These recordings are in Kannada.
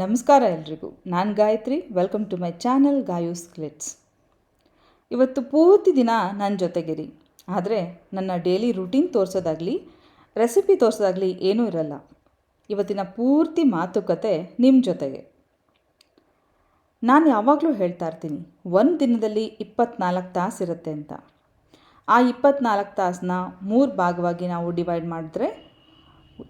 ನಮಸ್ಕಾರ ಎಲ್ರಿಗೂ. ನಾನು Gayathri. Welcome to my channel Gayus ಕ್ಲಿಟ್ಸ್ ಇವತ್ತು ಪೂರ್ತಿ ದಿನ ನನ್ನ ಜೊತೆಗಿರಿ. ಆದರೆ ನನ್ನ ಡೈಲಿ ರುಟೀನ್ ತೋರಿಸೋದಾಗಲಿ ರೆಸಿಪಿ ತೋರಿಸೋದಾಗಲಿ ಏನೂ ಇರಲ್ಲ. ಇವತ್ತಿನ ಪೂರ್ತಿ ಮಾತುಕತೆ ನಿಮ್ಮ ಜೊತೆಗೆ. ನಾನು ಯಾವಾಗಲೂ ಹೇಳ್ತಾ ಇರ್ತೀನಿ, ಒಂದು ದಿನದಲ್ಲಿ ಇಪ್ಪತ್ನಾಲ್ಕು ತಾಸು ಇರುತ್ತೆ ಅಂತ. ಆ ಇಪ್ಪತ್ನಾಲ್ಕು ತಾಸನ್ನ ಮೂರು ಭಾಗವಾಗಿ ನಾವು ಡಿವೈಡ್ ಮಾಡಿದ್ರೆ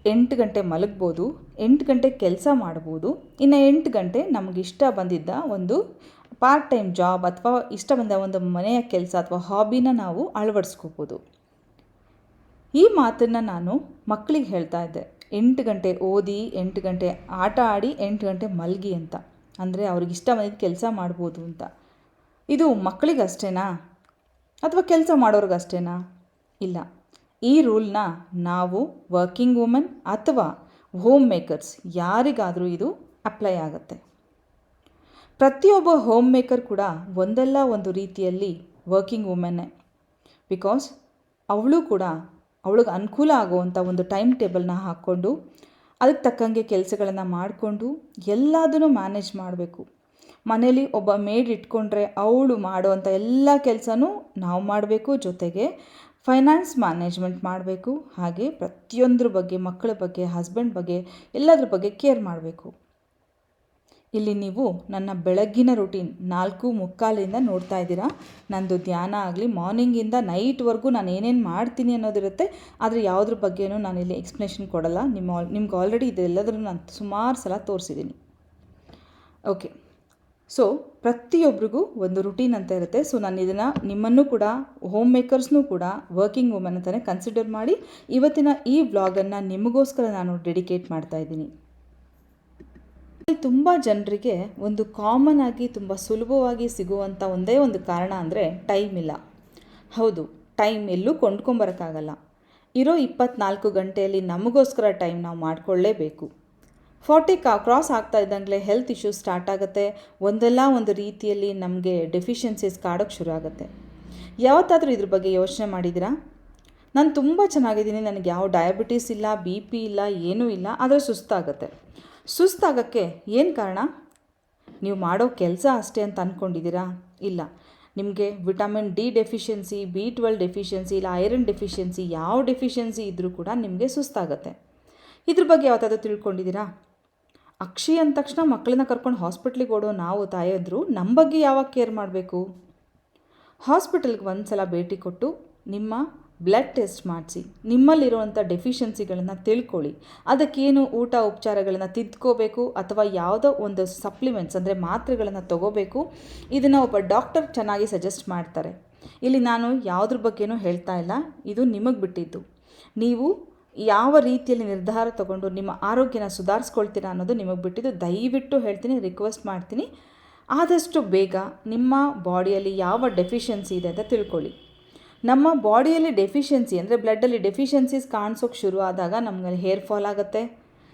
ಎಂಟು ಗಂಟೆ ಮಲಗ್ಬೋದು, ಎಂಟು ಗಂಟೆ ಕೆಲಸ ಮಾಡ್ಬೋದು, ಇನ್ನು ಎಂಟು ಗಂಟೆ ನಮಗೆ ಇಷ್ಟ ಬಂದಿದ್ದ ಒಂದು ಪಾರ್ಟ್ ಟೈಮ್ ಜಾಬ್ ಅಥವಾ ಇಷ್ಟ ಬಂದ ಒಂದು ಮನೆಯ ಕೆಲಸ ಅಥವಾ ಹಾಬಿನ ನಾವು ಅಳವಡಿಸ್ಕೋಬೋದು. ಈ ಮಾತನ್ನು ನಾನು ಮಕ್ಕಳಿಗೆ ಹೇಳ್ತಾ ಇದ್ದೆ. ಎಂಟು ಗಂಟೆ ಓದಿ, ಎಂಟು ಗಂಟೆ ಆಟ ಆಡಿ, ಎಂಟು ಗಂಟೆ ಮಲಗಿ ಅಂತ. ಅಂದರೆ ಅವ್ರಿಗೆ ಇಷ್ಟ ಬಂದಿದ್ದು ಕೆಲಸ ಮಾಡ್ಬೋದು ಅಂತ. ಇದು ಮಕ್ಕಳಿಗಷ್ಟೇನಾ ಅಥವಾ ಕೆಲಸ ಮಾಡೋರಿಗಷ್ಟೇನಾ? ಇಲ್ಲ. ಈ ರೂಲ್ನ ನಾವು ವರ್ಕಿಂಗ್ ವುಮೆನ್ ಅಥವಾ ಹೋಮ್ ಮೇಕರ್ಸ್ ಯಾರಿಗಾದರೂ ಇದು ಅಪ್ಲೈ ಆಗುತ್ತೆ. ಪ್ರತಿಯೊಬ್ಬ ಹೋಮ್ ಮೇಕರ್ ಕೂಡ ಒಂದಲ್ಲ ಒಂದು ರೀತಿಯಲ್ಲಿ ವರ್ಕಿಂಗ್ ವುಮೆನ್ನೇ ಬಿಕಾಸ್ ಅವಳು ಕೂಡ ಅವಳಿಗೆ ಅನುಕೂಲ ಆಗುವಂಥ ಒಂದು ಟೈಮ್ ಟೇಬಲ್ನ ಹಾಕ್ಕೊಂಡು ಅದಕ್ಕೆ ತಕ್ಕಂಗೆ ಕೆಲಸಗಳನ್ನು ಮಾಡಿಕೊಂಡು ಎಲ್ಲದನ್ನು ಮ್ಯಾನೇಜ್ ಮಾಡಬೇಕು. ಮನೇಲಿ ಒಬ್ಬ ಮೇಡ್ ಇಟ್ಕೊಂಡ್ರೆ ಅವಳು ಮಾಡುವಂಥ ಎಲ್ಲ ಕೆಲಸನೂ ನಾವು ಮಾಡಬೇಕು. ಜೊತೆಗೆ ಫೈನಾನ್ಸ್ ಮ್ಯಾನೇಜ್ಮೆಂಟ್ ಮಾಡಬೇಕು, ಹಾಗೆ ಪ್ರತಿಯೊಂದ್ರ ಬಗ್ಗೆ, ಮಕ್ಕಳ ಬಗ್ಗೆ, ಹಸ್ಬೆಂಡ್ ಬಗ್ಗೆ, ಎಲ್ಲದ್ರ ಬಗ್ಗೆ ಕೇರ್ ಮಾಡಬೇಕು. ಇಲ್ಲಿ ನೀವು ನನ್ನ ಬೆಳಗ್ಗಿನ ರುಟೀನ್ ನಾಲ್ಕು ಮುಕ್ಕಾಲಿಂದ ನೋಡ್ತಾ ಇದ್ದೀರಾ. ನಂದು ಧ್ಯಾನ ಆಗಲಿ, ಮಾರ್ನಿಂಗಿಂದ ನೈಟ್ವರೆಗೂ ನಾನು ಏನೇನು ಮಾಡ್ತೀನಿ ಅನ್ನೋದಿರುತ್ತೆ. ಆದರೆ ಯಾವುದ್ರ ಬಗ್ಗೆನೂ ನಾನು ಇಲ್ಲಿ ಎಕ್ಸ್ಪ್ಲನೇಷನ್ ಕೊಡಲ್ಲ. ನಿಮ್ಮ ನಿಮ್ಗೆ ಆಲ್ರೆಡಿ ಇದೆಲ್ಲದರೂ ನಾನು ಸುಮಾರು ಸಲ ತೋರಿಸಿದ್ದೀನಿ. ಓಕೆ. ಸೊ ಪ್ರತಿಯೊಬ್ಬರಿಗೂ ಒಂದು ರುಟೀನ್ ಅಂತ ಇರುತ್ತೆ. ಸೊ ನಾನು ಇದನ್ನು ನಿಮ್ಮನ್ನು ಕೂಡ ಹೋಮ್ ಮೇಕರ್ಸ್ನೂ ಕೂಡ ವರ್ಕಿಂಗ್ ವುಮನ್ ಅಂತಲೇ ಕನ್ಸಿಡರ್ ಮಾಡಿ ಇವತ್ತಿನ ಈ ವ್ಲಾಗನ್ನು ನಿಮಗೋಸ್ಕರ ನಾನು ಡೆಡಿಕೇಟ್ ಮಾಡ್ತಾ ಇದ್ದೀನಿ. ತುಂಬ ಜನರಿಗೆ ಒಂದು ಕಾಮನ್ ಆಗಿ, ತುಂಬ ಸುಲಭವಾಗಿ ಸಿಗುವಂಥ ಒಂದೇ ಒಂದು ಕಾರಣ ಅಂದರೆ ಟೈಮ್ ಇಲ್ಲ. ಹೌದು ಟೈಮ್ ಎಲ್ಲೂ ಕೊಂಡ್ಕೊಂಬರೋಕ್ಕಾಗಲ್ಲ ಇರೋ ಇಪ್ಪತ್ನಾಲ್ಕು ಗಂಟೆಯಲ್ಲಿ ನಮಗೋಸ್ಕರ ಟೈಮ್ ನಾವು ಮಾಡಿಕೊಳ್ಳೇಬೇಕು. ಫಾರ್ಟಿ ಕಾ ಕ್ರಾಸ್ ಆಗ್ತಾ ಇದ್ದಂಗೆ ಹೆಲ್ತ್ ಇಶ್ಯೂಸ್ ಸ್ಟಾರ್ಟ್ ಆಗುತ್ತೆ. ಒಂದಲ್ಲ ಒಂದು ರೀತಿಯಲ್ಲಿ ನಮಗೆ ಡೆಫಿಷಿಯನ್ಸೀಸ್ ಕಾಡೋಕ್ಕೆ ಶುರು ಆಗುತ್ತೆ. ಯಾವತ್ತಾದರೂ ಇದ್ರ ಬಗ್ಗೆ ಯೋಚನೆ ಮಾಡಿದ್ದೀರಾ? ನಾನು ತುಂಬ ಚೆನ್ನಾಗಿದ್ದೀನಿ. ನನಗೆ ಯಾವ ಡಯಾಬಿಟೀಸ್ ಇಲ್ಲ ಬಿ ಪಿ ಇಲ್ಲ, ಏನೂ ಇಲ್ಲ. ಆದರೆ ಸುಸ್ತಾಗತ್ತೆ. ಸುಸ್ತಾಗೋಕ್ಕೆ ಏನು ಕಾರಣ? ನೀವು ಮಾಡೋ ಕೆಲಸ ಅಷ್ಟೇ ಅಂತ ಅಂದ್ಕೊಂಡಿದ್ದೀರಾ ಇಲ್ಲ. ನಿಮಗೆ vitamin D deficiency B twelve deficiency ಇಲ್ಲ ಐರನ್ ಡೆಫಿಷಿಯನ್ಸಿ ಯಾವ ಡೆಫಿಷಿಯನ್ಸಿ ಇದ್ದರೂ ಕೂಡ ನಿಮಗೆ ಸುಸ್ತಾಗತ್ತೆ. ಇದ್ರ ಬಗ್ಗೆ ಯಾವತ್ತಾದ್ರೂ ತಿಳ್ಕೊಂಡಿದ್ದೀರಾ? ಅಕ್ಷಿ ಅಂದ ತಕ್ಷಣ ಮಕ್ಕಳನ್ನ ಕರ್ಕೊಂಡು ಹಾಸ್ಪಿಟ್ಲಿಗೆ ಓಡೋ ನಾವು ತಾಯಂದರು ನಮ್ಮ ಬಗ್ಗೆ ಯಾವಾಗ ಕೇರ್ ಮಾಡಬೇಕು? ಹಾಸ್ಪಿಟಲ್ಗೆ ಒಂದು ಸಲ ಭೇಟಿ ಕೊಟ್ಟು, ನಿಮ್ಮ ಬ್ಲಡ್ ಟೆಸ್ಟ್ ಮಾಡಿಸಿ ನಿಮ್ಮಲ್ಲಿರುವಂಥ ಡೆಫಿಷಿಯನ್ಸಿಗಳನ್ನು ತಿಳ್ಕೊಳ್ಳಿ. ಅದಕ್ಕೇನು ಊಟ ಉಪಚಾರಗಳನ್ನು ತಿದ್ಕೋಬೇಕು ಅಥವಾ ಯಾವುದೋ ಒಂದು ಸಪ್ಲಿಮೆಂಟ್ಸ್ ಅಂದರೆ ಮಾತ್ರೆಗಳನ್ನು ತಗೋಬೇಕು? ಇದನ್ನು ಒಬ್ಬ ಡಾಕ್ಟರ್ ಚೆನ್ನಾಗಿ ಸಜೆಸ್ಟ್ ಮಾಡ್ತಾರೆ. ಇಲ್ಲಿ ನಾನು ಯಾವುದ್ರ ಬಗ್ಗೆನೂ ಹೇಳ್ತಾ ಇಲ್ಲ. ಇದು ನಿಮಗೆ ಬಿಟ್ಟಿದ್ದು. ನೀವು ಯಾವ ರೀತಿಯಲ್ಲಿ ನಿರ್ಧಾರ ತಗೊಂಡು ನಿಮ್ಮ ಆರೋಗ್ಯನ ಸುಧಾರಿಸ್ಕೊಳ್ತೀರಾ ಅನ್ನೋದು ನಿಮಗೆ ಬಿಟ್ಟಿದ್ದು ದಯವಿಟ್ಟು ಹೇಳ್ತೀನಿ ರಿಕ್ವೆಸ್ಟ್ ಮಾಡ್ತೀನಿ. ಆದಷ್ಟು ಬೇಗ ನಿಮ್ಮ ಬಾಡಿಯಲ್ಲಿ ಯಾವ ಡೆಫಿಷಿಯನ್ಸಿ ಇದೆ ಅಂತ ತಿಳ್ಕೊಳ್ಳಿ. ನಮ್ಮ ಬಾಡಿಯಲ್ಲಿ ಡೆಫಿಷಿಯನ್ಸಿ ಅಂದರೆ ಬ್ಲಡ್ಡಲ್ಲಿ ಡೆಫಿಷಿಯನ್ಸೀಸ್ ಕಾಣಿಸೋಕೆ ಶುರು ಆದಾಗ ನಮಗೆ ಹೇರ್ ಫಾಲ್ ಆಗುತ್ತೆ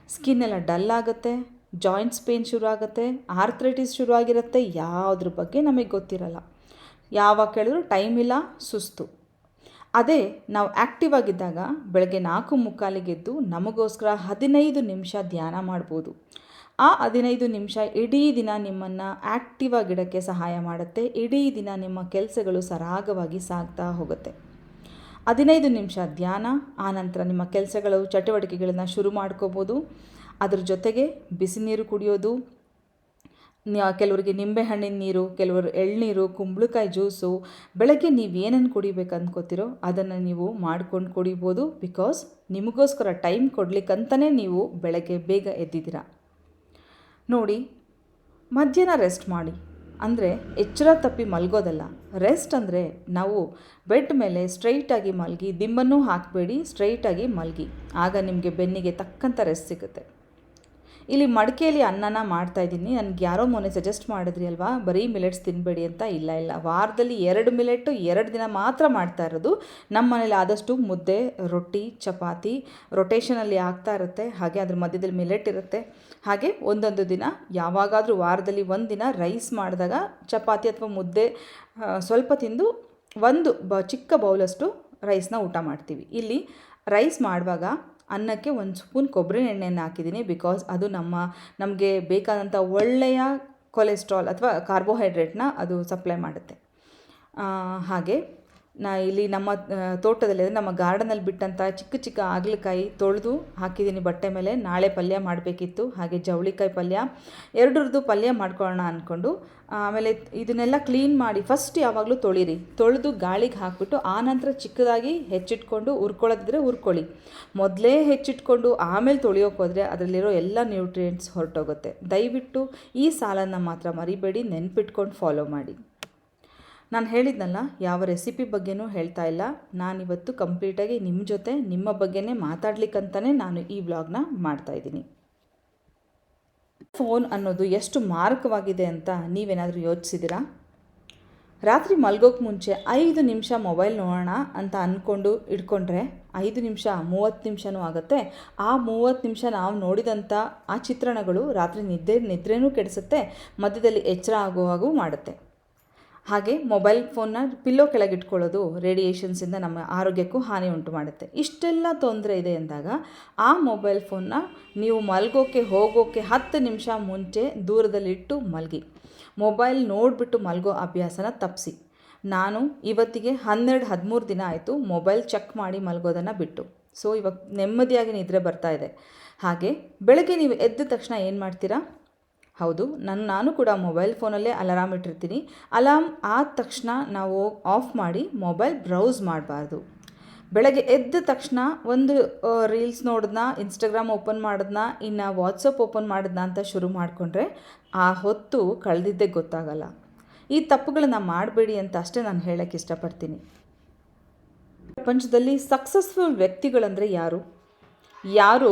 ಸ್ಕಿನ್ ಎಲ್ಲ ಡಲ್ ಆಗುತ್ತೆ ಜಾಯಿಂಟ್ಸ್ ಪೇನ್ ಶುರು ಆಗುತ್ತೆ ಆರ್ಥ್ರೈಟಿಸ್ ಶುರು ಆಗಿರುತ್ತೆ ಯಾವುದ್ರ ಬಗ್ಗೆ ನಮಗೆ ಗೊತ್ತಿರಲ್ಲ. ಯಾವಾಗ ಕೇಳಿದ್ರು ಟೈಮ್ ಇಲ್ಲ, ಸುಸ್ತು. ಅದೇ ನಾವು ಆ್ಯಕ್ಟಿವ್ ಆಗಿದ್ದಾಗ ಬೆಳಗ್ಗೆ ನಾಲ್ಕು ಮುಕ್ಕಾಲಿಗೆದ್ದು ನಮಗೋಸ್ಕರ ಹದಿನೈದು ನಿಮಿಷ ಧ್ಯಾನ ಮಾಡ್ಬೋದು. ಆ ಹದಿನೈದು ನಿಮಿಷ ಇಡೀ ದಿನ ನಿಮ್ಮನ್ನು ಆ್ಯಕ್ಟಿವ್ ಆಗಿಡೋಕ್ಕೆ ಸಹಾಯ ಮಾಡುತ್ತೆ. ಇಡೀ ದಿನ ನಿಮ್ಮ ಕೆಲಸಗಳು ಸರಾಗವಾಗಿ ಸಾಗ್ತಾ ಹೋಗುತ್ತೆ. ಹದಿನೈದು ನಿಮಿಷ ಧ್ಯಾನ ಆನಂತರ ನಿಮ್ಮ ಕೆಲಸಗಳು, ಚಟುವಟಿಕೆಗಳನ್ನು ಶುರು ಮಾಡ್ಕೋಬೋದು. ಅದ್ರ ಜೊತೆಗೆ ಬಿಸಿ ನೀರು ಕುಡಿಯೋದು ಕೆಲವರಿಗೆ ನಿಂಬೆಹಣ್ಣಿನ ನೀರು, ಕೆಲವರು ಎಳ್ನೀರು, ಕುಂಬಳಕಾಯಿ ಜ್ಯೂಸು, ಬೆಳಗ್ಗೆ ನೀವು ಏನನ್ನು ಕುಡಿಬೇಕು ಅಂದ್ಕೋತಿರೋ ಅದನ್ನು ನೀವು ಮಾಡ್ಕೊಂಡು ಕುಡಿಬೋದು ಬಿಕಾಸ್ ನಿಮಗೋಸ್ಕರ ಟೈಮ್ ಕೊಡ್ಲಿಕ್ಕಂತಲೇ ನೀವು ಬೆಳಗ್ಗೆ ಬೇಗ ಎದ್ದಿದ್ದೀರ. ನೋಡಿ, ಮಧ್ಯಾಹ್ನ ರೆಸ್ಟ್ ಮಾಡಿ. ಅಂದರೆ ಎಚ್ಚರ ತಪ್ಪಿ ಮಲಗೋದಲ್ಲ. ರೆಸ್ಟ್ ಅಂದರೆ ನಾವು ಬೆಡ್ ಮೇಲೆ ಸ್ಟ್ರೈಟಾಗಿ ಮಲಗಿ, ದಿಂಬನ್ನು ಹಾಕಬೇಡಿ ಸ್ಟ್ರೈಟಾಗಿ ಮಲಗಿ. ಆಗ ನಿಮಗೆ ಬೆನ್ನಿಗೆ ತಕ್ಕಂಥ ರೆಸ್ಟ್ ಸಿಗುತ್ತೆ. ಇಲ್ಲಿ ಮಡಿಕೆಯಲ್ಲಿ ಅನ್ನನ ಮಾಡ್ತಾ ಇದ್ದೀನಿ. ನನಗೆ ಯಾರೋ ಮೊನ್ನೆ ಸಜೆಸ್ಟ್ ಮಾಡಿದ್ರಿ ಅಲ್ವಾ? ಬರೀ ಮಿಲೆಟ್ಸ್ ತಿನ್ನಬೇಡಿ ಅಂತ. ಇಲ್ಲ ಇಲ್ಲ. ವಾರದಲ್ಲಿ ಎರಡು ಮಿಲೆಟ್ಟು ಎರಡು ದಿನ ಮಾತ್ರ ಮಾಡ್ತಾ ಇರೋದು. ನಮ್ಮ ಮನೇಲಿ ಆದಷ್ಟು ಮುದ್ದೆ, ರೊಟ್ಟಿ, ಚಪಾತಿ ರೊಟೇಷನಲ್ಲಿ ಆಗ್ತಾ ಇರುತ್ತೆ. ಹಾಗೆ ಅದ್ರ ಮಧ್ಯದಲ್ಲಿ ಮಿಲೆಟ್ ಇರುತ್ತೆ. ಹಾಗೆ ಒಂದೊಂದು ದಿನ, ಯಾವಾಗಾದರೂ ವಾರದಲ್ಲಿ ಒಂದು ದಿನ ರೈಸ್ ಮಾಡಿದಾಗ ಚಪಾತಿ ಅಥವಾ ಮುದ್ದೆ ಸ್ವಲ್ಪ ತಿಂದು ಒಂದು ಬ ಚಿಕ್ಕ ಬೌಲಷ್ಟು ರೈಸ್ನ ಊಟ ಮಾಡ್ತೀವಿ. ಇಲ್ಲಿ ರೈಸ್ ಮಾಡುವಾಗ ಅನ್ನಕ್ಕೆ ಒಂದು ಸ್ಪೂನ್ ಕೊಬ್ಬರಿ ಎಣ್ಣೆಯನ್ನು ಹಾಕಿದ್ದೀನಿ ಬಿಕಾಸ್ ಅದು ನಮ್ಮ, ನಮಗೆ ಬೇಕಾದಂಥ ಒಳ್ಳೆಯ ಕೊಲೆಸ್ಟ್ರಾಲ್ ಅಥವಾ ಕಾರ್ಬೋಹೈಡ್ರೇಟ್ನ ಅದು ಸಪ್ಲೈ ಮಾಡುತ್ತೆ. ಹಾಗೆ. ನಾ ಇಲ್ಲಿ ನಮ್ಮ ತೋಟದಲ್ಲಿ ಅಂದರೆ ನಮ್ಮ ಗಾರ್ಡನಲ್ಲಿ ಬಿಟ್ಟಂಥ ಚಿಕ್ಕ ಚಿಕ್ಕ ಹಾಗಲಕಾಯಿ ತೊಳೆದು ಹಾಕಿದ್ದೀನಿ ಬಟ್ಟೆ ಮೇಲೆ. ನಾಳೆ ಪಲ್ಯ ಮಾಡಬೇಕಿತ್ತು. ಹಾಗೆ ಜವಳಿಕಾಯಿ ಪಲ್ಯ. ಎರಡರದ್ದು ಪಲ್ಯ ಮಾಡ್ಕೊಳ್ಳೋಣ ಅಂದ್ಕೊಂಡು ಆಮೇಲೆ ಇದನ್ನೆಲ್ಲ ಕ್ಲೀನ್ ಮಾಡಿ ಫಸ್ಟ್ ಯಾವಾಗಲೂ ತೊಳಿರಿ. ತೊಳೆದು ಗಾಳಿಗೆ ಹಾಕ್ಬಿಟ್ಟು ಆನಂತರ ಚಿಕ್ಕದಾಗಿ ಹೆಚ್ಚಿಟ್ಕೊಂಡು ಹುರ್ಕೊಳ್ಳೋದಿದ್ರೆ ಉರ್ಕೊಳ್ಳಿ ಮೊದಲೇ ಹೆಚ್ಚಿಟ್ಕೊಂಡು ಆಮೇಲೆ ತೊಳೆಯೋಕೆ ಹೋದರೆ ಅದರಲ್ಲಿರೋ ಎಲ್ಲ ನ್ಯೂಟ್ರಿಯೆಂಟ್ಸ್ ಹೊರಟೋಗುತ್ತೆ. ದಯವಿಟ್ಟು ಈ ಸಾಲನ್ನು ಮಾತ್ರ ಮರಿಬೇಡಿ. ನೆನ್ಪಿಟ್ಕೊಂಡು ಫಾಲೋ ಮಾಡಿ. ನಾನು ಹೇಳಿದ್ನಲ್ಲ, ಯಾವ ರೆಸಿಪಿ ಬಗ್ಗೆನೂ ಹೇಳ್ತಾ ಇಲ್ಲ. ನಾನಿವತ್ತು ಕಂಪ್ಲೀಟಾಗಿ ನಿಮ್ಮ ಜೊತೆ, ನಿಮ್ಮ ಬಗ್ಗೆನೇ ಮಾತಾಡ್ಲಿಕ್ಕಂತಲೇ ನಾನು ಈ ವ್ಲಾಗ್ನ ಮಾಡ್ತಾಯಿದ್ದೀನಿ ಫೋನ್ ಅನ್ನೋದು ಎಷ್ಟು ಮಾರಕವಾಗಿದೆ ಅಂತ ನೀವೇನಾದರೂ ಯೋಚಿಸಿದ್ದೀರಾ? ರಾತ್ರಿ ಮಲ್ಗೋಕೆ ಮುಂಚೆ ಐದು ನಿಮಿಷ ಮೊಬೈಲ್ ನೋಡೋಣ ಅಂತ ಅಂದ್ಕೊಂಡು ಇಟ್ಕೊಂಡ್ರೆ ಐದು ನಿಮಿಷ, ಮೂವತ್ತು ನಿಮಿಷನೂ ಆಗುತ್ತೆ. ಆ ಮೂವತ್ತು ನಿಮಿಷ ನಾವು ನೋಡಿದಂಥ ಆ ಚಿತ್ರಣಗಳು ರಾತ್ರಿ ನಿದ್ದೆ, ನಿದ್ರೆನೂ ಕೆಡಿಸುತ್ತೆ, ಮಧ್ಯದಲ್ಲಿ ಎಚ್ಚರ ಆಗುವಾಗೂ ಮಾಡುತ್ತೆ. ಹಾಗೆ ಮೊಬೈಲ್ ಫೋನ್ನ ಪಿಲ್ಲೋ ಕೆಳಗಿಟ್ಕೊಳ್ಳೋದು ರೇಡಿಯೇಷನ್ಸಿಂದ ನಮ್ಮ ಆರೋಗ್ಯಕ್ಕೂ ಹಾನಿ ಉಂಟು ಮಾಡುತ್ತೆ. ಇಷ್ಟೆಲ್ಲ ತೊಂದರೆ ಇದೆ ಅಂದಾಗ ಆ ಮೊಬೈಲ್ ಫೋನ್ನ ನೀವು ಮಲ್ಗೋಕ್ಕೆ ಹೋಗೋಕ್ಕೆ ಹತ್ತು ನಿಮಿಷ ಮುಂಚೆ ದೂರದಲ್ಲಿಟ್ಟು ಮಲಗಿ. ಮೊಬೈಲ್ ನೋಡಿಬಿಟ್ಟು ಮಲಗೋ ಅಭ್ಯಾಸನ ತಪ್ಪಿಸಿ ನಾನು ಇವತ್ತಿಗೆ ಹನ್ನೆರಡು, ಹದಿಮೂರು ದಿನ ಆಯಿತು ಮೊಬೈಲ್ ಚೆಕ್ ಮಾಡಿ ಮಲಗೋದನ್ನು ಬಿಟ್ಟು. ಸೊ, ಇವಾಗ ನೆಮ್ಮದಿಯಾಗಿ ನಿದ್ರೆ ಬರ್ತಾ ಇದೆ. ಹಾಗೆ ಬೆಳಗ್ಗೆ ನೀವು ಎದ್ದ ತಕ್ಷಣ ಏನು ಮಾಡ್ತೀರಾ? ಹೌದು ನನ್ನ ನಾನು ಕೂಡ ಮೊಬೈಲ್ ಫೋನಲ್ಲೇ ಅಲಾರಾಮ್ ಇಟ್ಟಿರ್ತೀನಿ. ಅಲಾರ್ಮ್ ಆದ ತಕ್ಷಣ ನಾವು ಆಫ್ ಮಾಡಿ ಮೊಬೈಲ್ ಬ್ರೌಸ್ ಮಾಡಬಾರ್ದು. ಬೆಳಗ್ಗೆ ಎದ್ದ ತಕ್ಷಣ ಒಂದು ರೀಲ್ಸ್ ನೋಡಿದ್ನ, ಇನ್ಸ್ಟಾಗ್ರಾಮ್ ಓಪನ್ ಮಾಡಿದ್ನ, ಇನ್ನು ವಾಟ್ಸಪ್ ಓಪನ್ ಮಾಡಿದ್ನ ಅಂತ ಶುರು ಮಾಡಿಕೊಂಡ್ರೆ ಆ ಹೊತ್ತು ಕಳೆದಿದ್ದೇ ಗೊತ್ತಾಗಲ್ಲ. ಈ ತಪ್ಪುಗಳನ್ನ ಮಾಡಬೇಡಿ ಅಂತ ಅಷ್ಟೇ ನಾನು ಹೇಳೋಕ್ಕೆ ಇಷ್ಟಪಡ್ತೀನಿ. ಪ್ರಪಂಚದಲ್ಲಿ ಸಕ್ಸಸ್ಫುಲ್ ವ್ಯಕ್ತಿಗಳಂದರೆ ಯಾರು? ಯಾರು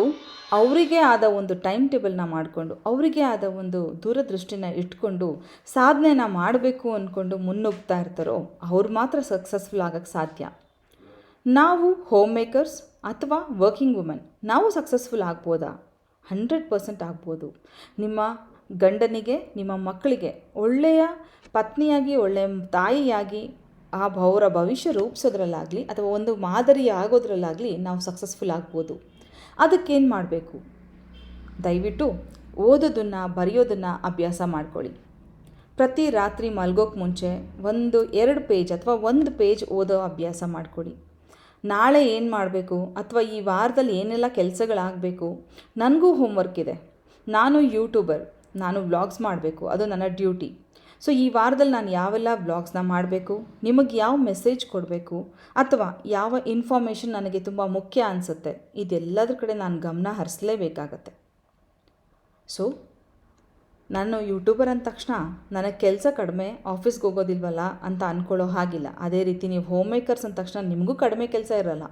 ಅವರಿಗೆ ಆದ ಒಂದು ಟೈಮ್ ಟೇಬಲ್ನ ಮಾಡಿಕೊಂಡು, ಅವರಿಗೆ ಆದ ಒಂದು ದೂರದೃಷ್ಟಿನ ಇಟ್ಕೊಂಡು ಸಾಧನೆನ ಮಾಡಬೇಕು ಅಂದ್ಕೊಂಡು ಮುನ್ನುಗ್ತಾ ಇರ್ತಾರೋ, ಅವ್ರು ಮಾತ್ರ ಸಕ್ಸಸ್ಫುಲ್ ಆಗೋಕ್ಕೆ ಸಾಧ್ಯ. ನಾವು ಹೋಮ್ ಮೇಕರ್ಸ್ ಅಥವಾ ವರ್ಕಿಂಗ್ ವುಮೆನ್ ನಾವು ಸಕ್ಸಸ್ಫುಲ್ ಆಗ್ಬೋದಾ? ಹಂಡ್ರೆಡ್ ಪರ್ಸೆಂಟ್ ಆಗ್ಬೋದು. ನಿಮ್ಮ ಗಂಡನಿಗೆ, ನಿಮ್ಮ ಮಕ್ಕಳಿಗೆ, ಒಳ್ಳೆಯ ಪತ್ನಿಯಾಗಿ, ಒಳ್ಳೆಯ ತಾಯಿಯಾಗಿ ಆ ಅವರ ಭವಿಷ್ಯ ರೂಪಿಸೋದ್ರಲ್ಲಾಗಲಿ ಅಥವಾ ಒಂದು ಮಾದರಿ ಆಗೋದ್ರಲ್ಲಾಗಲಿ ನಾವು ಸಕ್ಸಸ್ಫುಲ್ ಆಗ್ಬೋದು. ಅದಕ್ಕೇನು ಮಾಡಬೇಕು? ದಯವಿಟ್ಟು ಓದೋದನ್ನು, ಬರೆಯೋದನ್ನು ಅಭ್ಯಾಸ ಮಾಡ್ಕೊಳ್ಳಿ. ಪ್ರತಿ ರಾತ್ರಿ ಮಲ್ಗೋಕ್ಕೆ ಮುಂಚೆ ಒಂದು, ಎರಡು ಪೇಜ್ ಅಥವಾ ಒಂದು ಪೇಜ್ ಓದೋ ಅಭ್ಯಾಸ ಮಾಡ್ಕೊಳ್ಳಿ. ನಾಳೆ ಏನು ಮಾಡಬೇಕು? ಅಥವಾ ಈ ವಾರದಲ್ಲಿ ಏನೆಲ್ಲ ಕೆಲಸಗಳಾಗಬೇಕು? ನನಗೂ ಹೋಮ್ವರ್ಕ್ ಇದೆ. ನಾನು ಯೂಟ್ಯೂಬರ್. ನಾನು ವ್ಲಾಗ್ಸ್ ಮಾಡಬೇಕು. ಅದು ನನ್ನ ಡ್ಯೂಟಿ. ಸೊ ಈ ವಾರದಲ್ಲಿ ನಾನು ಯಾವೆಲ್ಲ ಬ್ಲಾಗ್ಸ್ನ ಮಾಡಬೇಕು? ನಿಮಗೆ ಯಾವ ಮೆಸೇಜ್ ಕೊಡಬೇಕು? ಅಥವಾ ಯಾವ ಇನ್ಫಾರ್ಮೇಷನ್ ನನಗೆ ತುಂಬ ಮುಖ್ಯ ಅನಿಸುತ್ತೆ? ಇದೆಲ್ಲದ್ರ ಕಡೆ ನಾನು ಗಮನ ಹರಿಸಲೇಬೇಕಾಗತ್ತೆ. ಸೊ ನಾನು ಯೂಟ್ಯೂಬರ್ ಅಂದ ತಕ್ಷಣ ನನಗೆ ಕೆಲಸ ಕಡಿಮೆ ಆಫೀಸ್ಗೆ ಹೋಗೋದಿಲ್ವಲ್ಲ ಅಂತ ಅಂದ್ಕೊಳ್ಳೋ ಹಾಗಿಲ್ಲ. ಅದೇ ರೀತಿ ನೀವು ಹೋಮ್ ಮೇಕರ್ಸ್ ಅಂದ ತಕ್ಷಣ ನಿಮಗೂ ಕಡಿಮೆ ಕೆಲಸ ಇರಲ್ಲ.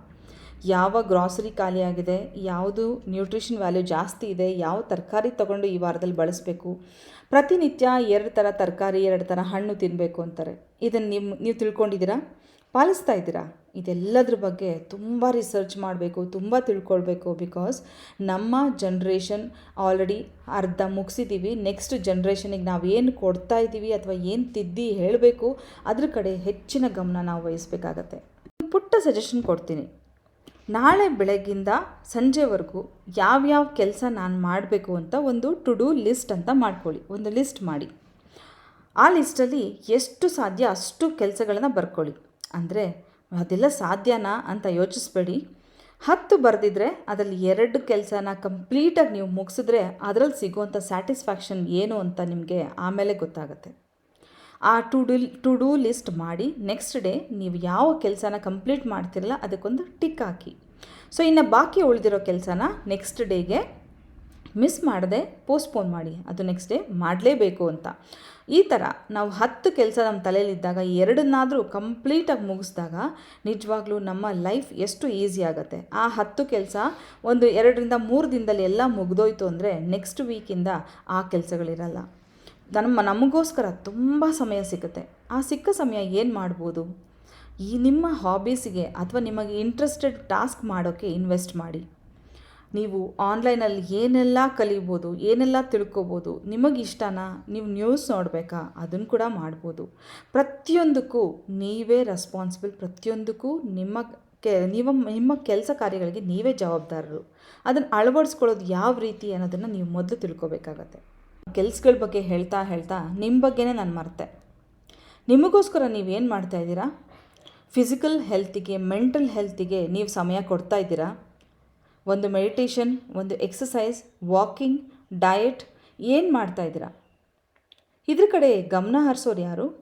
ಯಾವ ಗ್ರಾಸರಿ ಖಾಲಿಯಾಗಿದೆ ಯಾವುದು ನ್ಯೂಟ್ರಿಷನ್ ವ್ಯಾಲ್ಯೂ ಜಾಸ್ತಿ ಇದೆ, ಯಾವ ತರಕಾರಿ ತಗೊಂಡು ಈ ವಾರದಲ್ಲಿ ಬಳಸಬೇಕು. ಪ್ರತಿನಿತ್ಯ ಎರಡು ಥರ ತರಕಾರಿ, ಎರಡು ಥರ ಹಣ್ಣು ತಿನ್ನಬೇಕು ಅಂತಾರೆ. ಇದನ್ನು ನಿಮ್ಮ ನೀವು ತಿಳ್ಕೊಂಡಿದ್ದೀರಾ? ಪಾಲಿಸ್ತಾ ಇದ್ದೀರಾ? ಇದೆಲ್ಲದ್ರ ಬಗ್ಗೆ ತುಂಬ ರಿಸರ್ಚ್ ಮಾಡಬೇಕು, ತುಂಬ ತಿಳ್ಕೊಳ್ಬೇಕು ಬಿಕಾಸ್ ನಮ್ಮ ಜನ್ರೇಷನ್ ಆಲ್ರೆಡಿ ಅರ್ಧ ಮುಗಿಸಿದ್ದೀವಿ ನೆಕ್ಸ್ಟ್ ಜನ್ರೇಷನಿಗೆ ನಾವು ಏನು ಕೊಡ್ತಾ ಇದ್ದೀವಿ ಅಥವಾ ಏನು ತಿದ್ದಿ ಹೇಳಬೇಕು, ಅದ್ರ ಕಡೆ ಹೆಚ್ಚಿನ ಗಮನ ನಾವು ವಹಿಸ್ಬೇಕಾಗತ್ತೆ. ಪುಟ್ಟ ಸಜೆಷನ್ ಕೊಡ್ತೀನಿ. ನಾಳೆ ಬೆಳಗ್ಗಿಂದ ಸಂಜೆವರೆಗೂ ಯಾವ್ಯಾವ ಕೆಲಸ ನಾನು ಮಾಡಬೇಕು ಅಂತ ಒಂದು ಟು ಡೂ ಲಿಸ್ಟ್ ಅಂತ ಮಾಡ್ಕೊಳ್ಳಿ, ಒಂದು ಲಿಸ್ಟ್ ಮಾಡಿ. ಆ ಲಿಸ್ಟಲ್ಲಿ ಎಷ್ಟು ಸಾಧ್ಯ ಅಷ್ಟು ಕೆಲಸಗಳನ್ನು ಬರ್ಕೊಳ್ಳಿ. ಅಂದರೆ, ಅದೆಲ್ಲ ಸಾಧ್ಯನಾ ಅಂತ ಯೋಚಿಸ್ಬೇಡಿ. ಹತ್ತು ಬರೆದಿದ್ರೆ ಅದರಲ್ಲಿ ಎರಡು ಕೆಲಸನ ಕಂಪ್ಲೀಟಾಗಿ ನೀವು ಮುಗಿಸಿದ್ರೆ ಅದರಲ್ಲಿ ಸಿಗುವಂಥ ಸ್ಯಾಟಿಸ್ಫ್ಯಾಕ್ಷನ್ ಏನು ಅಂತ ನಿಮಗೆ ಆಮೇಲೆ ಗೊತ್ತಾಗುತ್ತೆ. ಆ to do to do list ಮಾಡಿ ನೆಕ್ಸ್ಟ್ ಡೇ ನೀವು ಯಾವ ಕೆಲಸನ ಕಂಪ್ಲೀಟ್ ಮಾಡ್ತಿರಲ್ಲ ಅದಕ್ಕೊಂದು ಟಿಕ್ ಹಾಕಿ. ಸೊ ಇನ್ನು ಬಾಕಿ ಉಳಿದಿರೋ ಕೆಲಸನ ನೆಕ್ಸ್ಟ್ ಡೇಗೆ ಮಿಸ್ ಮಾಡದೆ ಪೋಸ್ಟ್ಪೋನ್ ಮಾಡಿ. ಅದು ನೆಕ್ಸ್ಟ್ ಡೇ ಮಾಡಲೇಬೇಕು ಅಂತ. ಈ ಥರ ನಾವು ಹತ್ತು ಕೆಲಸ ನಮ್ಮ ತಲೆಯಲ್ಲಿದ್ದಾಗ ಎರಡನ್ನಾದರೂ ಕಂಪ್ಲೀಟಾಗಿ ಮುಗಿಸಿದಾಗ ನಿಜವಾಗ್ಲೂ ನಮ್ಮ ಲೈಫ್ ಎಷ್ಟು ಈಸಿ ಆಗುತ್ತೆ. ಆ ಹತ್ತು ಕೆಲಸ ಒಂದು ಎರಡರಿಂದ ಮೂರು ದಿನದಲ್ಲಿ ಎಲ್ಲ ಮುಗಿದೋಯ್ತು ಅಂದರೆ ನೆಕ್ಸ್ಟ್ ವೀಕಿಂದ ಆ ಕೆಲಸಗಳಿರಲ್ಲ. ನಮ್ಮ ನಮಗೋಸ್ಕರ ತುಂಬ ಸಮಯ ಸಿಗುತ್ತೆ. ಆ ಸಿಕ್ಕ ಸಮಯ ಏನು ಮಾಡ್ಬೋದು? ಈ ನಿಮ್ಮ ಹಾಬೀಸಿಗೆ ಅಥವಾ ನಿಮಗೆ ಇಂಟ್ರೆಸ್ಟೆಡ್ ಟಾಸ್ಕ್ ಮಾಡೋಕ್ಕೆ ಇನ್ವೆಸ್ಟ್ ಮಾಡಿ. ನೀವು ಆನ್ಲೈನಲ್ಲಿ ಏನೆಲ್ಲ ಕಲಿಬೋದು, ಏನೆಲ್ಲ ತಿಳ್ಕೊಬೋದು ನಿಮಗೆ ಇಷ್ಟನ ನೀವು ನ್ಯೂಸ್ ನೋಡಬೇಕಾ? ಅದನ್ನು ಕೂಡ ಮಾಡ್ಬೋದು. ಪ್ರತಿಯೊಂದಕ್ಕೂ ನೀವೇ ರೆಸ್ಪಾನ್ಸಿಬಲ್ ಪ್ರತಿಯೊಂದಕ್ಕೂ ನಿಮ್ಮ ಕೆ, ನಿಮ್ಮ ನಿಮ್ಮ ಕೆಲಸ ಕಾರ್ಯಗಳಿಗೆ ನೀವೇ ಜವಾಬ್ದಾರರು. ಅದನ್ನು ಅಳವಡಿಸ್ಕೊಳ್ಳೋದು ಯಾವ ರೀತಿ ಅನ್ನೋದನ್ನು ನೀವು ಮೊದಲು ತಿಳ್ಕೊಬೇಕಾಗತ್ತೆ. ಕೆಲ್ಸಗಳ ಬಗ್ಗೆ ಹೇಳ್ತಾ ಹೇಳ್ತಾ ನಿಮ್ಮ ಬಗ್ಗೆನೇ ನಾನು ಮರೆತೆ. ನಿಮಗೋಸ್ಕರ ನೀವೇನು ಮಾಡ್ತಾ ಇದ್ದೀರಾ? ಫಿಸಿಕಲ್ ಹೆಲ್ತಿಗೆ ಮೆಂಟಲ್ ಹೆಲ್ತಿಗೆ ನೀವು ಸಮಯ ಕೊಡ್ತಾ ಇದ್ದೀರಾ? ಒಂದು ಮೆಡಿಟೇಷನ್ ಒಂದು ಎಕ್ಸಸೈಸ್ ವಾಕಿಂಗ್ ಡಯಟ್ ಏನು ಮಾಡ್ತಾ ಇದ್ದೀರಾ? ಇದ್ರ ಕಡೆ ಗಮನ ಹರಿಸೋರು ಯಾರು?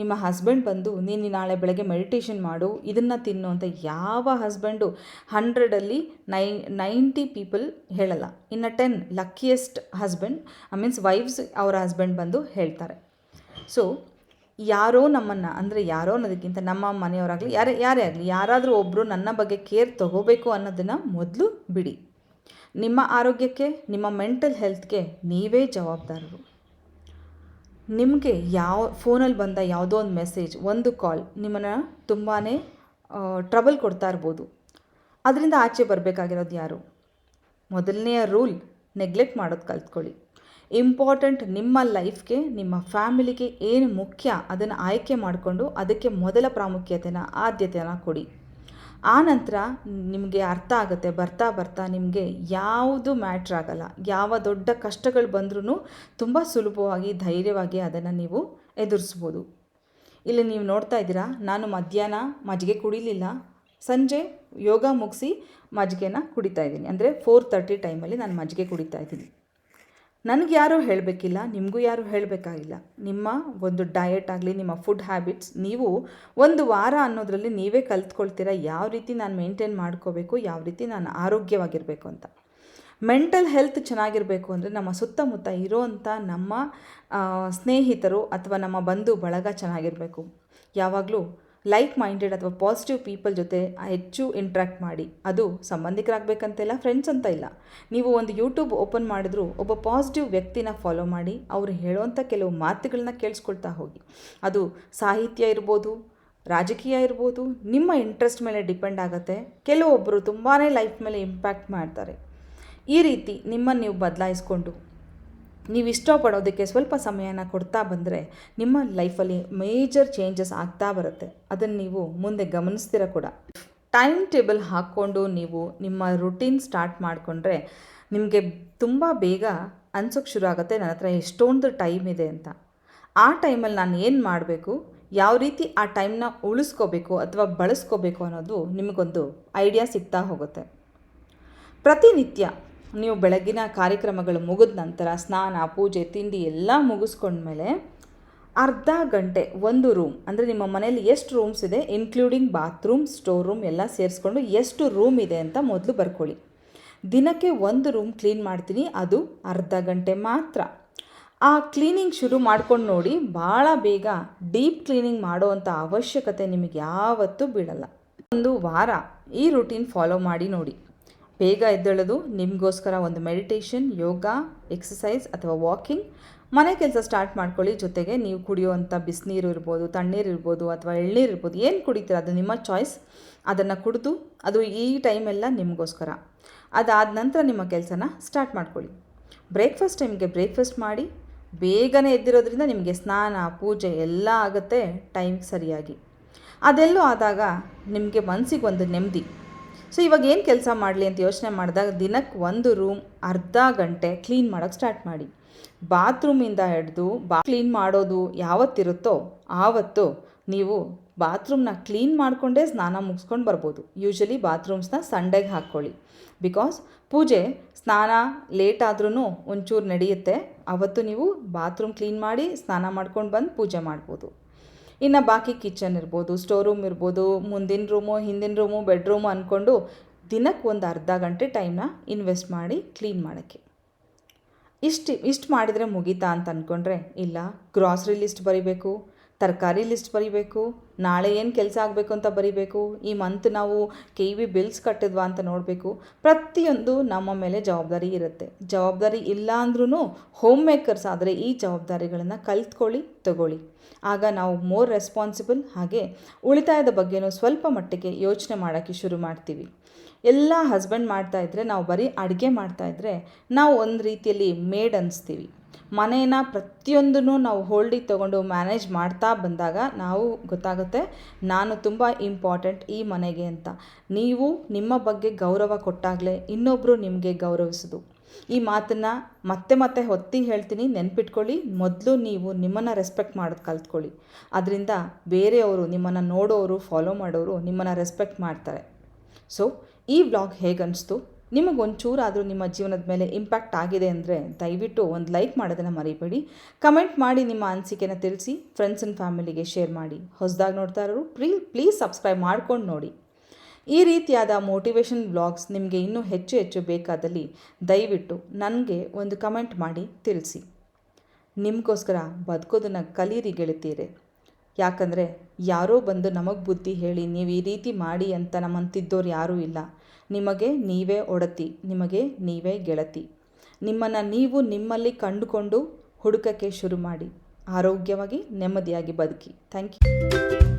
ನಿಮ್ಮ ಹಸ್ಬೆಂಡ್ ಬಂದು, ನೀನು ನಾಳೆ ಬೆಳಗ್ಗೆ ಮೆಡಿಟೇಷನ್ ಮಾಡು, ಇದನ್ನು ತಿನ್ನು ಅಂತ ಯಾವ ಹಸ್ಬೆಂಡು ಹಂಡ್ರೆಡಲ್ಲಿ ನೈ ನೈಂಟಿ ಪೀಪಲ್ ಹೇಳಲ್ಲ. ಇನ್ನು ten luckiest husband I means wives ಅವರ ಹಸ್ಬೆಂಡ್ ಬಂದು ಹೇಳ್ತಾರೆ. ಸೊ ಯಾರೋ ನಮ್ಮನ್ನು, ಅಂದರೆ ಯಾರೋ ಅನ್ನೋದಕ್ಕಿಂತ ನಮ್ಮ ಮನೆಯವರಾಗಲಿ, ಯಾರೇ ಯಾರೇ ಆಗಲಿ, ಯಾರಾದರೂ ಒಬ್ಬರು ನನ್ನ ಬಗ್ಗೆ ಕೇರ್ ತಗೋಬೇಕು ಅನ್ನೋದನ್ನು ಮೊದಲು ಬಿಡಿ. ನಿಮ್ಮ ಆರೋಗ್ಯಕ್ಕೆ, ನಿಮ್ಮ ಮೆಂಟಲ್ ಹೆಲ್ತ್ಗೆ ನೀವೇ ಜವಾಬ್ದಾರರು. ನಿಮಗೆ ಯಾವ ಫೋನಲ್ಲಿ ಬಂದ ಯಾವುದೋ ಒಂದು ಮೆಸೇಜ್ ಒಂದು ಕಾಲ್ ನಿಮ್ಮನ್ನು ತುಂಬಾ ಟ್ರಬಲ್ ಕೊಡ್ತಾ ಇರ್ಬೋದು. ಅದರಿಂದ ಆಚೆ ಬರಬೇಕಾಗಿರೋದು ಯಾರು? ಮೊದಲನೆಯ ರೂಲ್ ನೆಗ್ಲೆಕ್ಟ್ ಮಾಡೋದು ಕಲ್ತ್ಕೊಳ್ಳಿ. ಇಂಪಾರ್ಟೆಂಟ್ ನಿಮ್ಮ ಲೈಫ್ಗೆ ನಿಮ್ಮ ಫ್ಯಾಮಿಲಿಗೆ ಏನು ಮುಖ್ಯ ಅದನ್ನು ಆಯ್ಕೆ ಮಾಡಿಕೊಂಡು ಅದಕ್ಕೆ ಮೊದಲ ಪ್ರಾಮುಖ್ಯತೆನ ಆದ್ಯತೆಯನ್ನು ಕೊಡಿ. ಆ ನಂತರ ನಿಮಗೆ ಅರ್ಥ ಆಗುತ್ತೆ, ಬರ್ತಾ ಬರ್ತಾ ನಿಮಗೆ ಯಾವುದು ಮ್ಯಾಟ್ರ್ ಆಗಲ್ಲ. ಯಾವ ದೊಡ್ಡ ಕಷ್ಟಗಳು ಬಂದ್ರೂ ತುಂಬ ಸುಲಭವಾಗಿ, ಧೈರ್ಯವಾಗಿ ಅದನ್ನು ನೀವು ಎದುರಿಸ್ಬೋದು. ಇಲ್ಲಿ ನೀವು ನೋಡ್ತಾ ಇದ್ದೀರಾ, ನಾನು ಮಧ್ಯಾಹ್ನ ಮಜ್ಜಿಗೆ ಕುಡಿಲಿಲ್ಲ. ಸಂಜೆ ಯೋಗ ಮುಗಿಸಿ ಮಜ್ಜಿಗೆನ ಕುಡಿತಾ ಇದ್ದೀನಿ. ಅಂದರೆ ಫೋರ್ ತರ್ಟಿ ಟೈಮಲ್ಲಿ ನಾನು ಮಜ್ಜಿಗೆ ಕುಡಿತಾ ಇದ್ದೀನಿ. ನನಗೆ ಯಾರೂ ಹೇಳಬೇಕಿಲ್ಲ, ನಿಮಗೂ ಯಾರೂ ಹೇಳಬೇಕಾಗಿಲ್ಲ. ನಿಮ್ಮ ಒಂದು ಡಯಟ್ ಆಗಲಿ, ನಿಮ್ಮ ಫುಡ್ ಹ್ಯಾಬಿಟ್ಸ್ ನೀವು ಒಂದು ವಾರ ಅನ್ನೋದರಲ್ಲಿ ನೀವೇ ಕಲ್ತ್ಕೊಳ್ತೀರಾ, ಯಾವ ರೀತಿ ನಾನು ಮೇಂಟೈನ್ ಮಾಡ್ಕೋಬೇಕು, ಯಾವ ರೀತಿ ನಾನು ಆರೋಗ್ಯವಾಗಿರಬೇಕು ಅಂತ. ಮೆಂಟಲ್ ಹೆಲ್ತ್ ಚೆನ್ನಾಗಿರಬೇಕು ಅಂದರೆ ನಮ್ಮ ಸುತ್ತಮುತ್ತ ಇರೋವಂಥ ನಮ್ಮ ಸ್ನೇಹಿತರು ಅಥವಾ ನಮ್ಮ ಬಂಧು ಬಳಗ ಚೆನ್ನಾಗಿರಬೇಕು. ಯಾವಾಗಲೂ ಲೈಕ್ ಮೈಂಡೆಡ್ ಅಥವಾ ಪಾಸಿಟಿವ್ ಪೀಪಲ್ ಜೊತೆ ಹೆಚ್ಚು ಇಂಟ್ರ್ಯಾಕ್ಟ್ ಮಾಡಿ. ಅದು ಸಂಬಂಧಿಕರಾಗಬೇಕಂತಿಲ್ಲ ಫ್ರೆಂಡ್ಸ್ ಅಂತ ಇಲ್ಲ. ನೀವು ಒಂದು ಯೂಟ್ಯೂಬ್ ಓಪನ್ ಮಾಡಿದ್ರು ಒಬ್ಬ ಪಾಸಿಟಿವ್ ವ್ಯಕ್ತಿನ ಫಾಲೋ ಮಾಡಿ, ಅವರು ಹೇಳುವಂಥ ಕೆಲವು ಮಾತುಗಳನ್ನ ಕೇಳಿಸ್ಕೊಳ್ತಾ ಹೋಗಿ. ಅದು ಸಾಹಿತ್ಯ ಇರ್ಬೋದು, ರಾಜಕೀಯ ಇರ್ಬೋದು, ನಿಮ್ಮ ಇಂಟ್ರೆಸ್ಟ್ ಮೇಲೆ ಡಿಪೆಂಡ್ ಆಗುತ್ತೆ. ಕೆಲವೊಬ್ಬರು ತುಂಬಾ ಲೈಫ್ ಮೇಲೆ ಇಂಪ್ಯಾಕ್ಟ್ ಮಾಡ್ತಾರೆ. ಈ ರೀತಿ ನಿಮ್ಮನ್ನು ನೀವು ಬದಲಾಯಿಸ್ಕೊಂಡು ನೀವು ಇಷ್ಟಪಡೋದಕ್ಕೆ ಸ್ವಲ್ಪ ಸಮಯನ ಕೊಡ್ತಾ ಬಂದರೆ ನಿಮ್ಮ ಲೈಫಲ್ಲಿ ಮೇಜರ್ ಚೇಂಜಸ್ ಆಗ್ತಾ ಬರುತ್ತೆ. ಅದನ್ನು ನೀವು ಮುಂದೆ ಗಮನಿಸ್ತೀರ ಕೂಡ. ಟೈಮ್ ಟೇಬಲ್ ಹಾಕ್ಕೊಂಡು ನೀವು ನಿಮ್ಮ ರುಟೀನ್ ಸ್ಟಾರ್ಟ್ ಮಾಡಿಕೊಂಡ್ರೆ ನಿಮಗೆ ತುಂಬ ಬೇಗ ಅನ್ಸೋಕ್ಕೆ ಶುರು ಆಗುತ್ತೆ, ನನ್ನ ಹತ್ರ ಎಷ್ಟೊಂದು ಟೈಮ್ ಇದೆ ಅಂತ. ಆ ಟೈಮಲ್ಲಿ ನಾನು ಏನು ಮಾಡಬೇಕು? ಯಾವ ರೀತಿ ಆ ಟೈಮ್ನ ಉಳಿಸ್ಕೋಬೇಕು ಅಥವಾ ಬಳಸ್ಕೋಬೇಕು ಅನ್ನೋದು ನಿಮಗೊಂದು ಐಡಿಯಾ ಸಿಗ್ತಾ ಹೋಗುತ್ತೆ. ಪ್ರತಿನಿತ್ಯ ನೀವು ಬೆಳಗ್ಗಿನ ಕಾರ್ಯಕ್ರಮಗಳು ಮುಗಿದ ನಂತರ ಸ್ನಾನ, ಪೂಜೆ, ತಿಂಡಿ ಎಲ್ಲ ಮುಗಿಸ್ಕೊಂಡ್ಮೇಲೆ ಅರ್ಧ ಗಂಟೆ ಒಂದು ರೂಮ್ ಅಂದರೆ ನಿಮ್ಮ ಮನೇಲಿ ಎಷ್ಟು ರೂಮ್ಸ್ ಇದೆ ಇನ್ಕ್ಲೂಡಿಂಗ್ ಬಾತ್ರೂಮ್ ಸ್ಟೋರ್ ರೂಮ್ ಎಲ್ಲ ಸೇರಿಸ್ಕೊಂಡು ಎಷ್ಟು ರೂಮ್ ಇದೆ ಅಂತ ಮೊದಲು ಬರ್ಕೊಳ್ಳಿ. ದಿನಕ್ಕೆ ಒಂದು ರೂಮ್ ಕ್ಲೀನ್ ಮಾಡ್ತೀನಿ, ಅದು ಅರ್ಧ ಗಂಟೆ ಮಾತ್ರ. ಆ ಕ್ಲೀನಿಂಗ್ ಶುರು ಮಾಡ್ಕೊಂಡು ನೋಡಿ, ಭಾಳ ಬೇಗ ಡೀಪ್ ಕ್ಲೀನಿಂಗ್ ಮಾಡೋವಂಥ ಅವಶ್ಯಕತೆ ನಿಮಗೆ ಯಾವತ್ತೂ ಬೀಳಲ್ಲ. ಒಂದು ವಾರ ಈ ರೂಟೀನ್ ಫಾಲೋ ಮಾಡಿ ನೋಡಿ. ಬೇಗ ಎದ್ದೇಳೋದು ನಿಮಗೋಸ್ಕರ ಒಂದು ಮೆಡಿಟೇಷನ್ ಯೋಗ ಎಕ್ಸಸೈಸ್ ಅಥವಾ ವಾಕಿಂಗ್ ಮನೆ ಕೆಲಸ ಸ್ಟಾರ್ಟ್ ಮಾಡ್ಕೊಳ್ಳಿ. ಜೊತೆಗೆ ನೀವು ಕುಡಿಯುವಂಥ ಬಿಸಿನೀರು ಇರ್ಬೋದು, ತಣ್ಣೀರು ಇರ್ಬೋದು ಅಥವಾ ಎಳ್ನೀರು ಇರ್ಬೋದು, ಏನು ಕುಡಿತೀರ ಅದು ನಿಮ್ಮ ಚಾಯ್ಸ್ ಅದನ್ನು ಕುಡಿದು ಅದು ಈ ಟೈಮೆಲ್ಲ ನಿಮಗೋಸ್ಕರ. ಅದಾದ ನಂತರ ನಿಮ್ಮ ಕೆಲಸನ ಸ್ಟಾರ್ಟ್ ಮಾಡ್ಕೊಳ್ಳಿ. ಬ್ರೇಕ್ಫಾಸ್ಟ್ ಟೈಮ್ಗೆ ಬ್ರೇಕ್ಫಾಸ್ಟ್ ಮಾಡಿ, ಬೇಗನೆ ಎದ್ದಿರೋದ್ರಿಂದ ನಿಮಗೆ ಸ್ನಾನ, ಪೂಜೆ ಎಲ್ಲ ಆಗುತ್ತೆ ಟೈಮ್ ಸರಿಯಾಗಿ. ಅದೆಲ್ಲೂ ಆದಾಗ ನಿಮಗೆ ಮನಸ್ಸಿಗೆ ಒಂದು ನೆಮ್ಮದಿ. ಸೊ ಇವಾಗ ಏನು ಕೆಲಸ ಮಾಡಲಿ ಅಂತ ಯೋಚನೆ ಮಾಡಿದಾಗ ದಿನಕ್ಕೆ ಒಂದು ರೂಮ್ ಅರ್ಧ ಗಂಟೆ ಕ್ಲೀನ್ ಮಾಡೋಕ್ಕೆ ಸ್ಟಾರ್ಟ್ ಮಾಡಿ. ಬಾತ್ರೂಮಿಂದ ಹಿಡಿದು ಬಾ ಕ್ಲೀನ್ ಮಾಡೋದು ಯಾವತ್ತಿರುತ್ತೋ ಆವತ್ತು ನೀವು ಬಾತ್ರೂಮ್ನ ಕ್ಲೀನ್ ಮಾಡಿಕೊಂಡೇ ಸ್ನಾನ ಮುಗಿಸ್ಕೊಂಡು ಬರ್ಬೋದು. ಯೂಶಲಿ ಬಾತ್ರೂಮ್ಸ್ನ ಸಂಡೆಗೆ ಹಾಕ್ಕೊಳ್ಳಿ. ಬಿಕಾಸ್ ಪೂಜೆ, ಸ್ನಾನ ಲೇಟ್ ಆದ್ರೂ ಒಂಚೂರು ನಡೆಯುತ್ತೆ. ಅವತ್ತು ನೀವು ಬಾತ್ರೂಮ್ ಕ್ಲೀನ್ ಮಾಡಿ ಸ್ನಾನ ಮಾಡ್ಕೊಂಡು ಬಂದು ಪೂಜೆ ಮಾಡ್ಬೋದು. ಇನ್ನು ಬಾಕಿ ಕಿಚನ್ ಇರ್ಬೋದು, ಸ್ಟೋರ್ ರೂಮ್ ಇರ್ಬೋದು, ಮುಂದಿನ ರೂಮು, ಹಿಂದಿನ ರೂಮು, ಬೆಡ್ರೂಮು ಅಂದ್ಕೊಂಡು ದಿನಕ್ಕೆ ಒಂದು ಅರ್ಧ ಗಂಟೆ ಟೈಮ್ನ ಇನ್ವೆಸ್ಟ್ ಮಾಡಿ ಕ್ಲೀನ್ ಮಾಡೋಕ್ಕೆ. ಇಷ್ಟು ಇಷ್ಟು ಮಾಡಿದರೆ ಮುಗೀತಾ ಅಂತ ಅಂದ್ಕೊಂಡ್ರೆ ಇಲ್ಲ, ಗ್ರಾಸರಿ ಲಿಸ್ಟ್ ಬರಿಬೇಕು ತರಕಾರಿ ಲಿಸ್ಟ್ ಬರಿಬೇಕು, ನಾಳೆ ಏನು ಕೆಲಸ ಆಗಬೇಕು ಅಂತ ಬರಿಬೇಕು, ಈ ಮಂತ್ ನಾವು ಕೆ ವಿ ಬಿಲ್ಸ್ ಕಟ್ಟಿದ್ವಾ ಅಂತ ನೋಡಬೇಕು. ಪ್ರತಿಯೊಂದು ನಮ್ಮ ಮೇಲೆ ಜವಾಬ್ದಾರಿ ಇರುತ್ತೆ. ಜವಾಬ್ದಾರಿ ಇಲ್ಲ ಅಂದ್ರೂ ಹೋಮ್ ಮೇಕರ್ಸ್ ಆದರೆ ಈ ಜವಾಬ್ದಾರಿಗಳನ್ನು ಕಲ್ತ್ಕೊಳ್ಳಿ, ತಗೊಳ್ಳಿ. ಆಗ ನಾವು ಮೋರ್ ರೆಸ್ಪಾನ್ಸಿಬಲ್ ಹಾಗೆ ಉಳಿತಾಯದ ಬಗ್ಗೆನೂ ಸ್ವಲ್ಪ ಮಟ್ಟಿಗೆ ಯೋಚನೆ ಮಾಡೋಕ್ಕೆ ಶುರು ಮಾಡ್ತೀವಿ. ಎಲ್ಲ ಹಸ್ಬೆಂಡ್ ಮಾಡ್ತಾಯಿದ್ರೆ ನಾವು ಬರೀ ಅಡುಗೆ ಮಾಡ್ತಾಯಿದ್ರೆ ನಾವು ಒಂದು ರೀತಿಯಲ್ಲಿ ಮೇಡ್ ಅನಿಸ್ತೀವಿ. ಮನೇನ ಪ್ರತಿಯೊಂದನ್ನು ನಾವು ಹೋಲ್ಡಿಗೆ ತೊಗೊಂಡು ಮ್ಯಾನೇಜ್ ಮಾಡ್ತಾ ಬಂದಾಗ ನಾವು ಗೊತ್ತಾಗುತ್ತೆ ನಾನು ತುಂಬ ಇಂಪಾರ್ಟೆಂಟ್ ಈ ಮನೆಗೆ ಅಂತ. ನೀವು ನಿಮ್ಮ ಬಗ್ಗೆ ಗೌರವ ಕೊಟ್ಟಾಗಲೇ ಇನ್ನೊಬ್ಬರು ನಿಮಗೆ ಗೌರವಿಸೋದು. ಈ ಮಾತನ್ನು ಮತ್ತೆ ಮತ್ತೆ ಹೊತ್ತಿ ಹೇಳ್ತೀನಿ, ನೆನ್ಪಿಟ್ಕೊಳ್ಳಿ. ಮೊದಲು ನೀವು ನಿಮ್ಮನ್ನು ರೆಸ್ಪೆಕ್ಟ್ ಮಾಡೋದು ಕಲ್ತ್ಕೊಳ್ಳಿ. ಅದರಿಂದ ಬೇರೆಯವರು ನಿಮ್ಮನ್ನು ನೋಡೋರು ಫಾಲೋ ಮಾಡೋರು ನಿಮ್ಮನ್ನು ರೆಸ್ಪೆಕ್ಟ್ ಮಾಡ್ತಾರೆ. ಸೊ ಈ ವ್ಲಾಗ್ ಹೇಗನ್ನಿಸ್ತು ನಿಮಗೆ ಒಂಚೂರಾದರೂ ನಿಮ್ಮ ಜೀವನದ ಮೇಲೆ ಇಂಪ್ಯಾಕ್ಟ್ ಆಗಿದೆ ಅಂದರೆ ದಯವಿಟ್ಟು ಒಂದು ಲೈಕ್ ಮಾಡೋದನ್ನು ಮರಿಬೇಡಿ. ಕಮೆಂಟ್ ಮಾಡಿ ನಿಮ್ಮ ಅನಿಸಿಕೆನ ತಿಳಿಸಿ ಫ್ರೆಂಡ್ಸ್ ಆ್ಯಂಡ್ ಫ್ಯಾಮಿಲಿಗೆ ಶೇರ್ ಮಾಡಿ. ಹೊಸದಾಗಿ ನೋಡ್ತಾ ಇರೋರು ಪ್ಲೀ ಪ್ಲೀಸ್ ಸಬ್ಸ್ಕ್ರೈಬ್ ಮಾಡ್ಕೊಂಡು ನೋಡಿ. ಈ ರೀತಿಯಾದ ಮೋಟಿವೇಶನ್ ಬ್ಲಾಗ್ಸ್ ನಿಮಗೆ ಇನ್ನೂ ಹೆಚ್ಚು ಹೆಚ್ಚು ಬೇಕಾದಲ್ಲಿ ದಯವಿಟ್ಟು ನನಗೆ ಒಂದು ಕಮೆಂಟ್ ಮಾಡಿ ತಿಳಿಸಿ. ನಿಮಗೋಸ್ಕರ ಬದುಕೋದನ್ನು ಕಲೀರಿ ಗೆಳತೀರೆ ಯಾಕಂದರೆ ಯಾರೋ ಬಂದು ನಮಗೆ ಬುದ್ಧಿ ಹೇಳಿ ನೀವು ಈ ರೀತಿ ಮಾಡಿ ಅಂತ ನಮ್ಮಂತಿದ್ದವ್ರು ಯಾರೂ ಇಲ್ಲ. ನಿಮಗೆ ನೀವೇ ಒಡತಿ, ನಿಮಗೆ ನೀವೇ ಗೆಳತಿ. ನಿಮ್ಮನ್ನು ನೀವು ನಿಮ್ಮಲ್ಲಿ ಕಂಡುಕೊಂಡು ಹುಡುಕಕ್ಕೆ ಶುರು ಮಾಡಿ ಆರೋಗ್ಯವಾಗಿ ನೆಮ್ಮದಿಯಾಗಿ ಬದುಕಿ. Thank you